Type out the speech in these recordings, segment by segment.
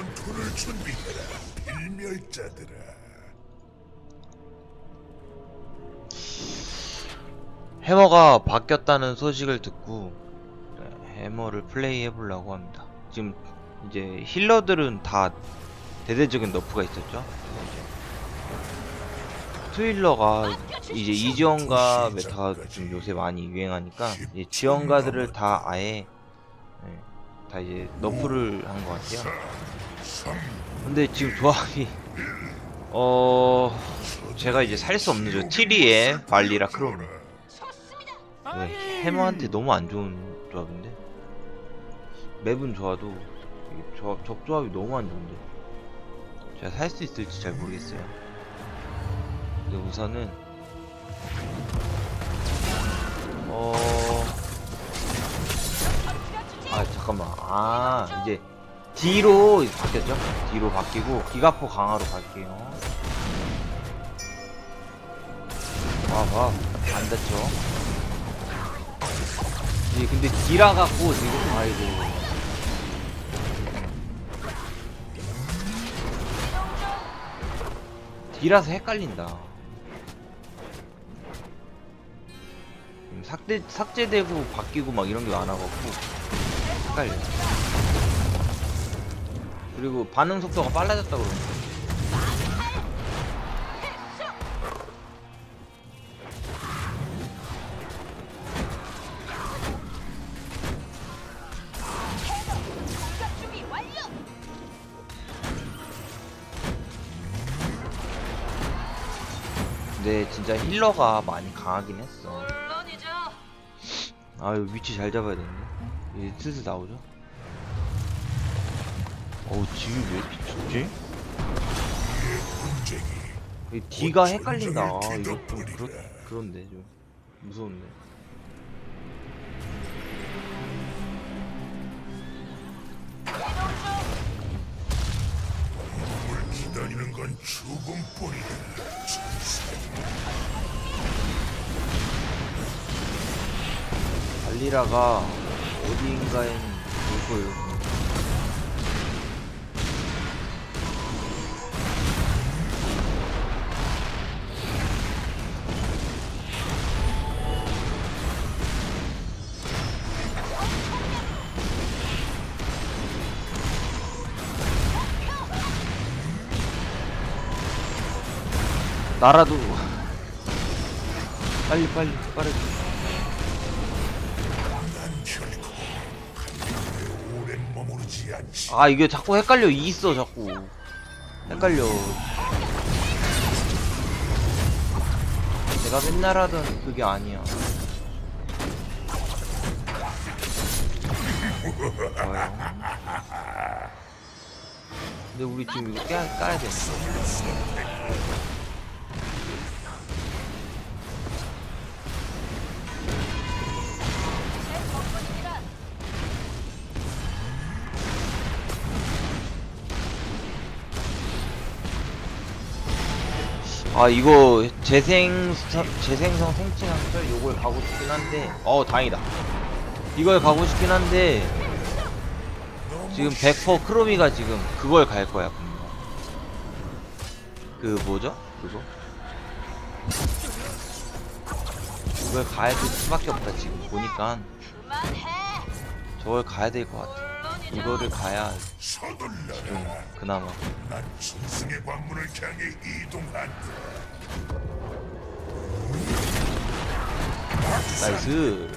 전투를 준비해라, 필멸자들아. 해머가 바뀌었다는 소식을 듣고 네, 해머를 플레이 해보려고 합니다. 지금 이제 힐러들은 다 대대적인 너프가 있었죠. 트윌러가 이제 이지원가 메타가 좀 요새 많이 유행하니까 이제 지원가들을 다 아예 네, 다 이제 너프를 한 것 같아요. 근데 지금 조합이 어 제가 이제 살 수 없는 죠 티리에 발리라 크롬 네, 해머한테 너무 안 좋은 조합인데? 맵은 좋아도 조합, 접조합이 너무 안 좋은데? 제가 살 수 있을지 잘 모르겠어요. 근데 우선은 어... 아 잠깐만. 아 이제 D로 바뀌었죠? D로 바뀌고 기가포 강화로 갈게요. 와봐 안 닿죠? 예, 근데 D라 갖고 지금 아이고. D라서 헷갈린다. 음, 삭제, 삭제되고 바뀌고 막 이런 게 많아갖고 헷갈려 그리고 반응 속도가 빨라졌다 그러는데. 근데 진짜 힐러가 많이 강하긴 했어. 아유 위치 잘 잡아야 되는데. 이제 슬슬 나오죠 어우 지금 왜 이렇게 춥지? 이 D가 헷갈린다 아, 이거 좀 그렇, 그런데 좀 무서운데 물 기다리는 건 죽음뿐이다. 천사. 발리라가 어디인가엔 올 거예요 나라도 빨리 빨리 빠르게. 아 이게 자꾸 헷갈려. 이 있어 자꾸. 헷갈려. 내가 맨날 하던 그게 아니야. 좋아요. 근데 우리 지금 이거 깨야, 까야 돼 아 이거 재생 재생성 생체학절 요걸 가고 싶긴 한데 어 다행이다. 이걸 가고 싶긴 한데 지금 100% 크로미가 지금 그걸 갈 거야 분명. 그 뭐죠? 그거? 이걸 가야 될 수밖에 없다 지금. 보니까. 저걸 가야 될 것 같아 이거를 가야. 좀 그나마. 난 짐승의 관문을 향해 이동한다. 나이스.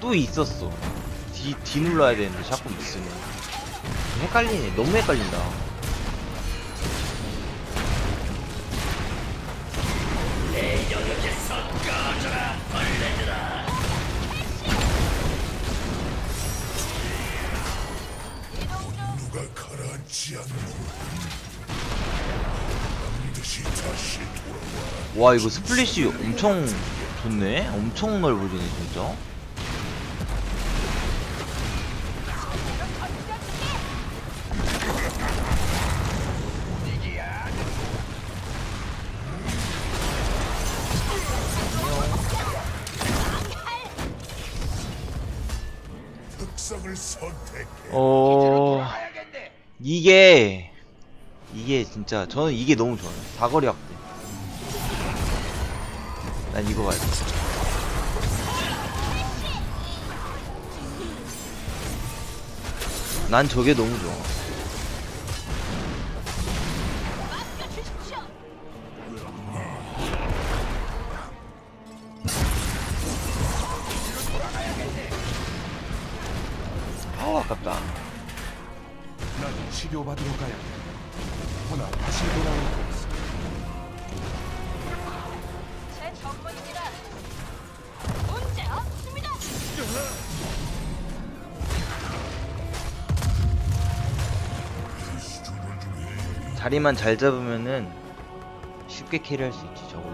또 있었어. D, D 눌러야 되는데 자꾸 있으네 헷갈리네. 너무 헷갈린다 와. 와 이거 스플릿이 엄청 좋네 엄청 넓어지네 진짜. 어 이게 이게 진짜 저는 이게 너무 좋아요. 사거리 확대. 난 이거 가야 돼. 난 저게 너무 좋아. 아우 아깝다 치료받으러 가야 돼. 허나 다시 돌아올 것을. 제 전문입니다. 문제 없습니다. 자리만 잘 잡으면은 쉽게 캐리할 수 있지 저걸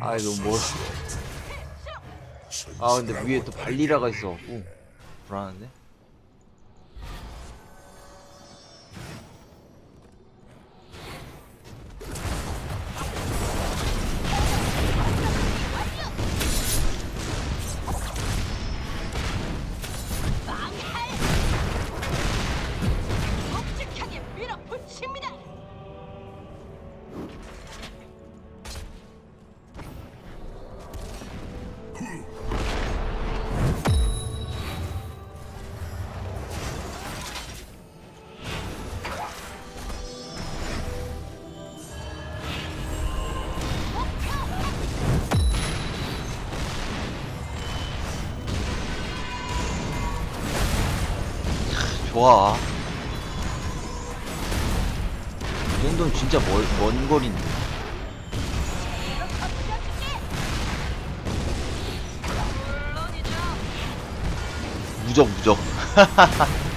아 이거 뭐 맞서 아 근데 위에 또 발리라가 있어갖고. 불안한데? 좋아 이 정도면 진짜 멀, 먼 거리인데. 무적 무적.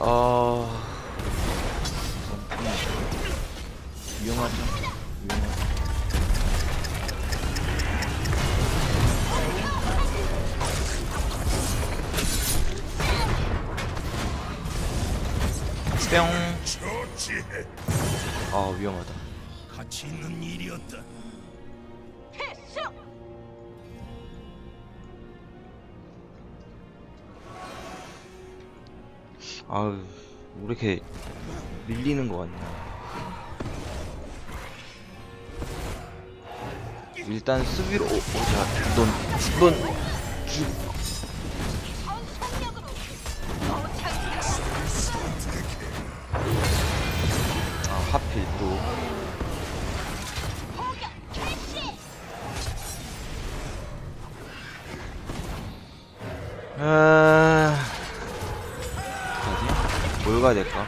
아... 위험하죠 위험하죠 뿅. 아 위험하다 가치 있는 일이었다. 아유 왜 이렇게 밀리는 거 같냐 일단 수비로 오, 오자 넌넌 주... 하필 또. 아... 어디? 뭘 가야 될까?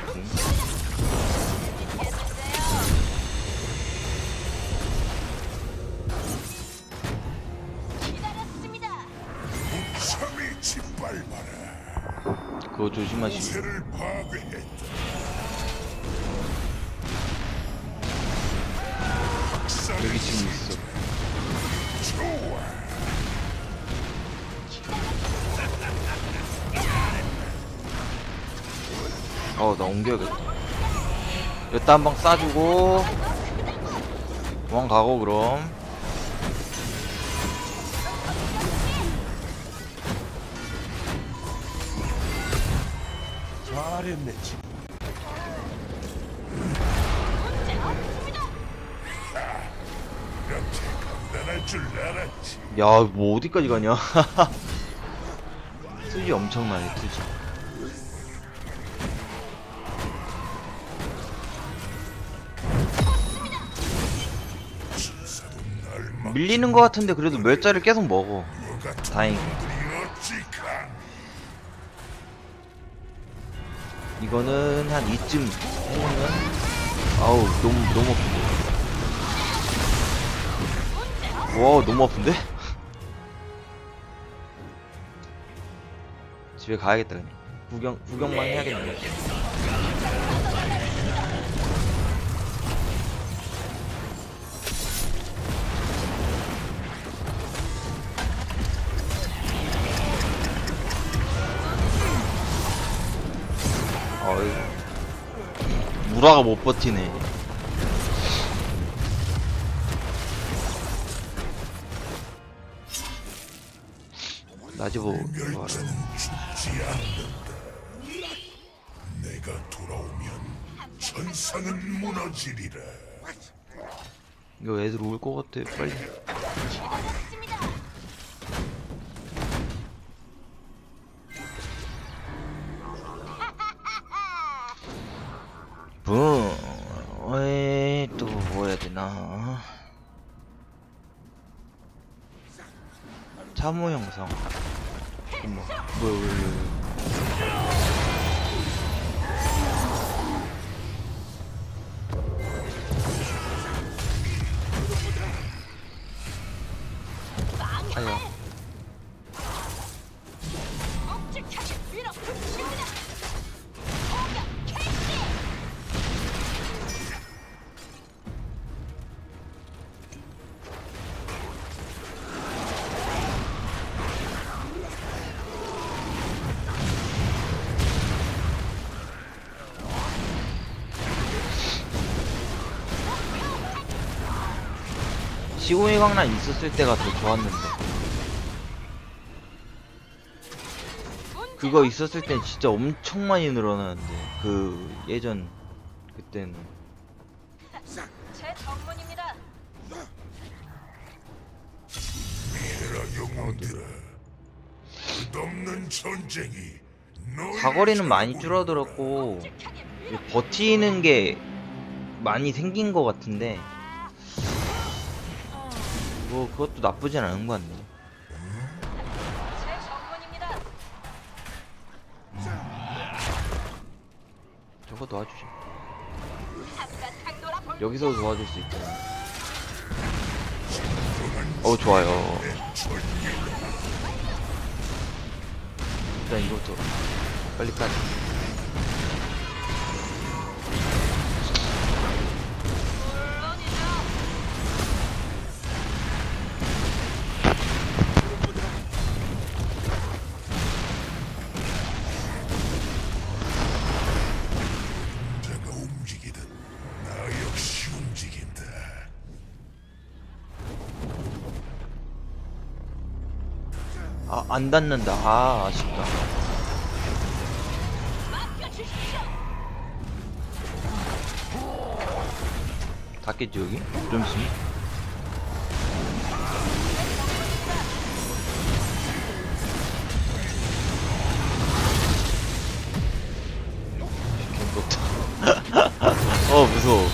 짓밟아라. 그거 조심하시고 여기 지금 있어. 좋아. 어나 옮겨야겠다. 여따 한방 쏴주고. 도망 가고 그럼. 잘했네 친 야 뭐 어디까지 가냐 투지 투지 사도 날 막. 밀리는 거 같은데 그래도 몇 자를 계속 먹어 다행. 이거는 한 이쯤 해보면 아우 너무 너무 아픈데 와 너무 아픈데? 집에 가야겠다 그냥 구경 구경만 해야겠네. 어이 무라가 못 버티네. 나지보 뭐, 죽지 않는다. 내가 돌아오면 천상은 무너지리라. 이거 애들 올 것 같아 빨리. 붕 또뭐 되나 참호 영상 어머 뭐야 뭐 시공의 광란 있었을 때가 더 좋았는데 그거 있었을 땐 진짜 엄청 많이 늘어나는데 그 예전 그때는 제 영웅들아. 끝없는 전쟁이 사거리는 많이 줄어들었고 버티는 게 많이 생긴 것 같은데 뭐 그것도 나쁘진 않은 것 같네. 제 전문입니다. 저거 도와주자 여기서 도와줄 수 있잖아 어 좋아요. 일단 이것도 빨리 까자 아 안 닿는다 아 아쉽다. 닿겠지 여기? 좀 있으면 어 무서워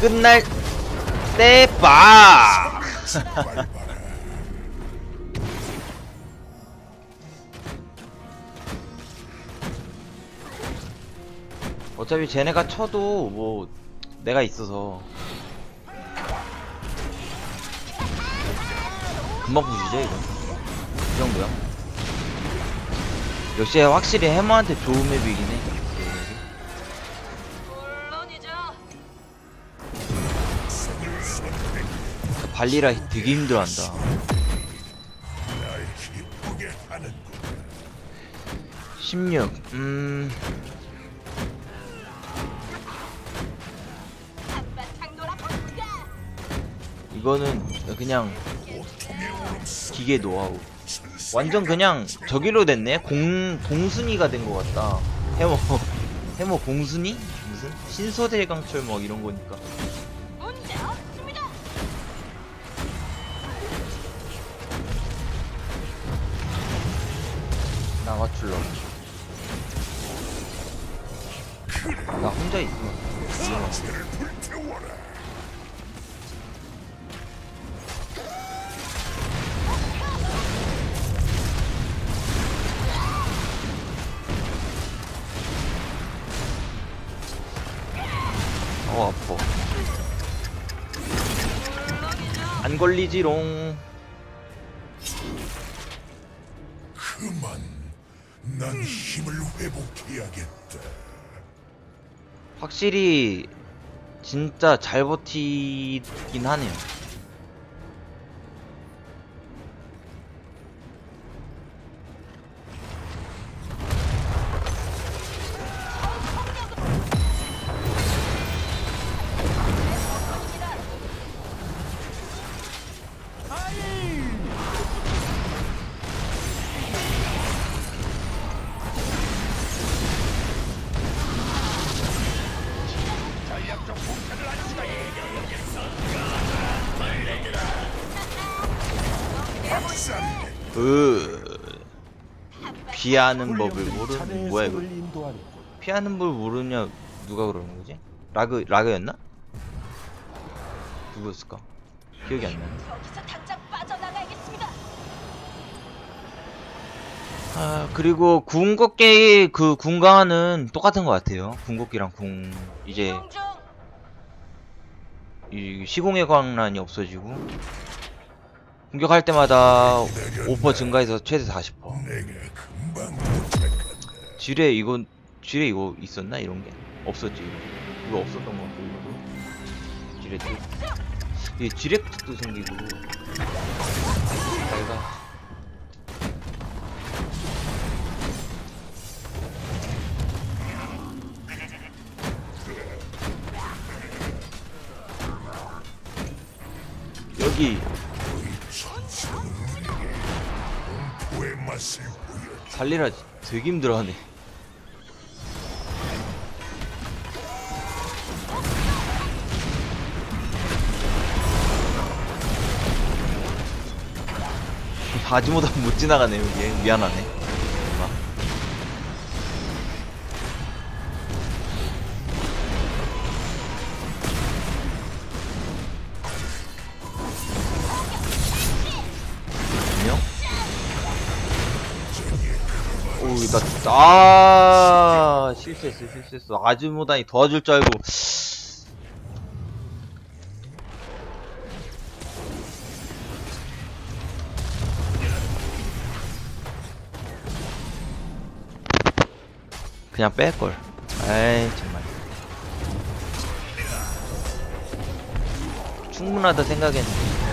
끝날 때 봐 어차피 쟤네가 쳐도 뭐 내가 있어서. 금방 부시죠 이거? 이 정도야? 역시 확실히 해머한테 좋은 맵이긴 해. 발리라 되게 힘들어한다. 날 기쁘게 하는 16 음... 이거는 그냥 기계 노하우. 완전 그냥 저기로 됐네. 공 공순이가 된 것 같다. 해머 해머 공순이? 무슨? 신소대강철 뭐 이런 거니까. 없습니다. 나 혼자 있어. 어 안 걸리지롱 그만. 난 힘을 회복해야겠다. 확실히 진짜 잘 버티긴 하네요 으 피하는 법을 모르는 뭐야 이거. 피하는 법을 모르냐 누가 그러는 거지? 라그 라그였나? 누구였을까? 기억이 안 빠져나가야겠습니다. 아 그리고 궁극기 그 궁강화는 똑같은 것 같아요. 궁극기랑 궁 이제. 이 시공의 광란이 없어지고 공격할 때마다 5% 증가해서 최대 40%. 내가 금방 도착한다. 지뢰 이거 지뢰 이거 있었나 이런 게 없었지. 이거 없었던 것 같고 이거도 지뢰 특. 이게 지뢰 특도 생기고. 내가 여기 살리라 되게 힘들어하네. 바지보다 못 지나가네 여기 미안하네. 아, 실수했어, 실수했어. 아주모단이 도와줄 줄 알고. 그냥 뺄걸. 에이, 정말. 충분하다 생각했는데.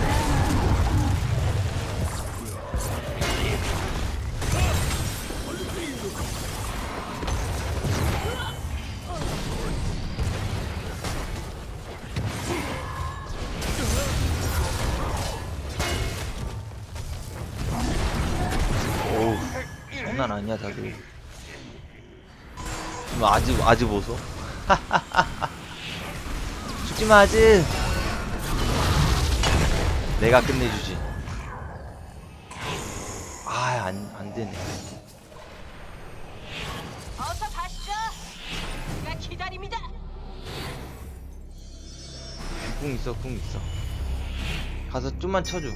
아니야, 다들. 뭐 아즈 아즈 보소. 죽지 마 아즈. 내가 끝내주지. 아안 안 되네. 어서 가시죠. 제가 기다립니다. 궁 있어 궁 있어. 가서 좀만 쳐줘.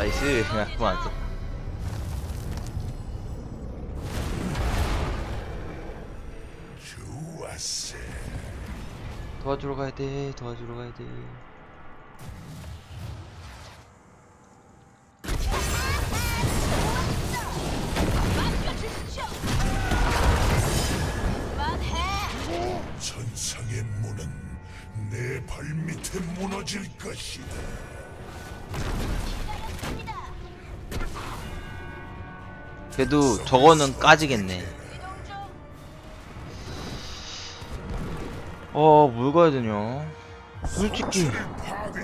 나이스. 써. 좋았어. 도와주러 가야 돼. 도와주러 가야 돼. 천상의 문은 내 발밑에 무너질 것이다. 그래도 저거는 까지겠네. 이동 중. 어, 뭘 가야 되냐? 솔직히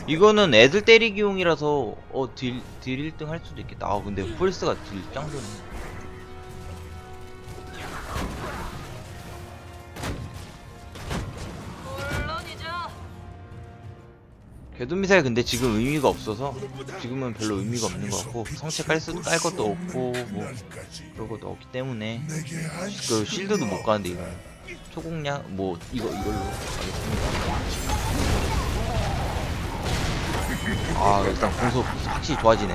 이거는 애들 때리기용이라서 어, 딜, 딜 1등 할 수도 있겠다. 아, 근데 폴스가 딜 짱도네. 궤도 미사일 근데 지금 의미가 없어서 지금은 별로 의미가 없는 것 같고 성체 깔, 수, 깔 것도 없고 뭐 그런 것도 없기 때문에 그 실드도 못 가는데 이거 초공량 뭐 이거 이걸로 하겠습니다. 아 일단 공속 확실히 좋아지네.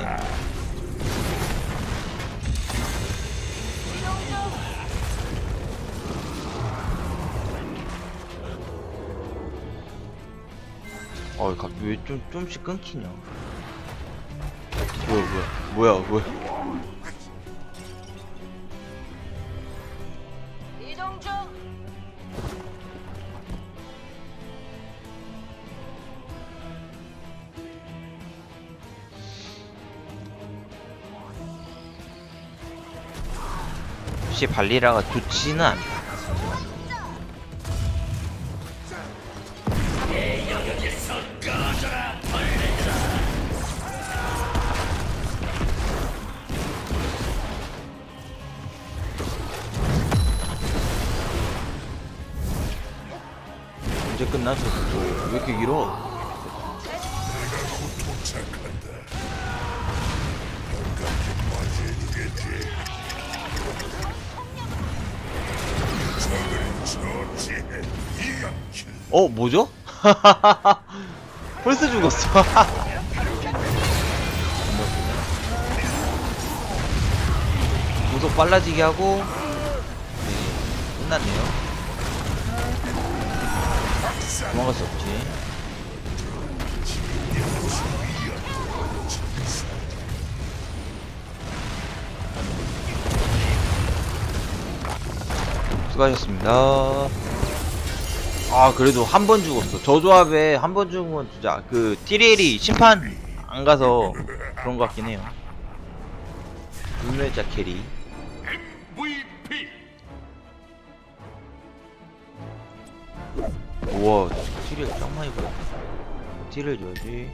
어 갑자기 왜 좀 좀씩 끊기냐? 뭐야 뭐야 뭐야 뭐야? 이동 중. 혹시 발리라가 좋지는 않다. 끝났어 왜 이렇게 길어? 어, 어 뭐죠? 벌써 죽었어 무속 빨라지게 하고 네, 끝났네요 도망갈 수 없지. 수고하셨습니다. 아 그래도 한 번 죽었어. 저 조합에 한 번 죽은 건 진짜 그 티리엘이 심판 안 가서 그런 것 같긴 해요. 불멸자 캐리 우와 티리엘 짱 많이 보여 티리엘 줘야지